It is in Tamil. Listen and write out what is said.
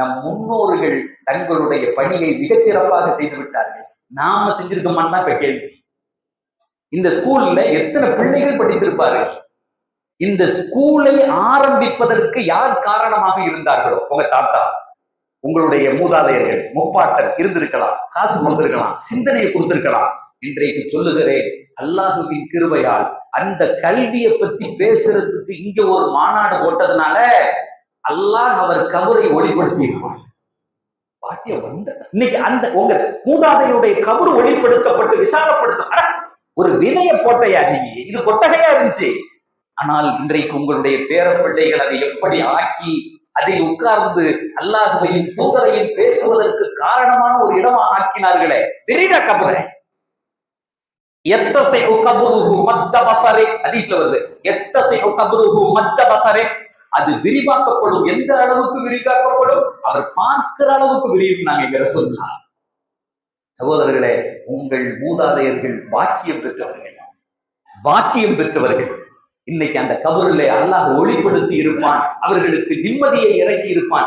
நம் முன்னோர்கள் தங்களுடைய பணியை மிகச்சிறப்பாக செய்து விட்டார்கள். நாம செஞ்சிருக்கோமான்னு இப்ப கேள்வி. இந்த ஸ்கூல்ல எத்தனை பிள்ளைகள் படித்திருப்பார்கள்? இந்த ஸ்கூலை ஆரம்பிப்பதற்கு யார் காரணமாக இருந்தார்களோ உங்க தாத்தா உங்களுடைய மூதாதையர்கள் முப்பாட்டன் இருந்திருக்கலாம் காசு கொடுத்திருக்கலாம் சிந்தனையை கொடுத்திருக்கலாம். இன்றைக்கு சொல்லுகிறேன் அல்லாஹுவின் கிருபையால் அந்த கல்வியை பத்தி பேசுறதுக்கு இங்க ஒரு மாநாடு போட்டதுனால அல்லாஹ் அவர் கபரை ஒளிப்படுத்தி இருப்பான் வந்த இன்னைக்கு அந்த உங்க மூதாதையுடைய கபரு ஒளிப்படுத்தப்பட்டு விசாரப்படுத்தும் ஒரு வினைய போட்டையா நீ? இது கொட்டகையா இருந்துச்சு. ஆனால் இன்றைக்கு உங்களுடைய பேர பிள்ளைகள் அதை எப்படி ஆக்கி அதில் உட்கார்ந்து அல்லாஹுவையும் தூதரையும் பேசுவதற்கு காரணமான ஒரு இடமா ஆக்கினார்களே? தெரியுதா கபரை. எத்தசை கபுருகு மத்த பசரே. ஹதீஸ்ல வருது. எத்தசை கபுருகு மத்த பசரே. அது விரிவாக்கப்படும். எந்த அளவுக்கு விரிவாக்கப்படும்? அவர் பார்க்கிற அளவுக்கு விரியும் சொல்லலாம் சகோதரர்களே உங்கள் மூதாதையர்கள் வாக்கியம் பெற்றவர்கள். வாக்கியம் பெற்றவர்கள். இன்னைக்கு அந்த கபருளை அல்லாஹ் ஒளிப்படுத்தி இருப்பான். அவர்களுக்கு நிம்மதியை இறக்கி இருப்பான்.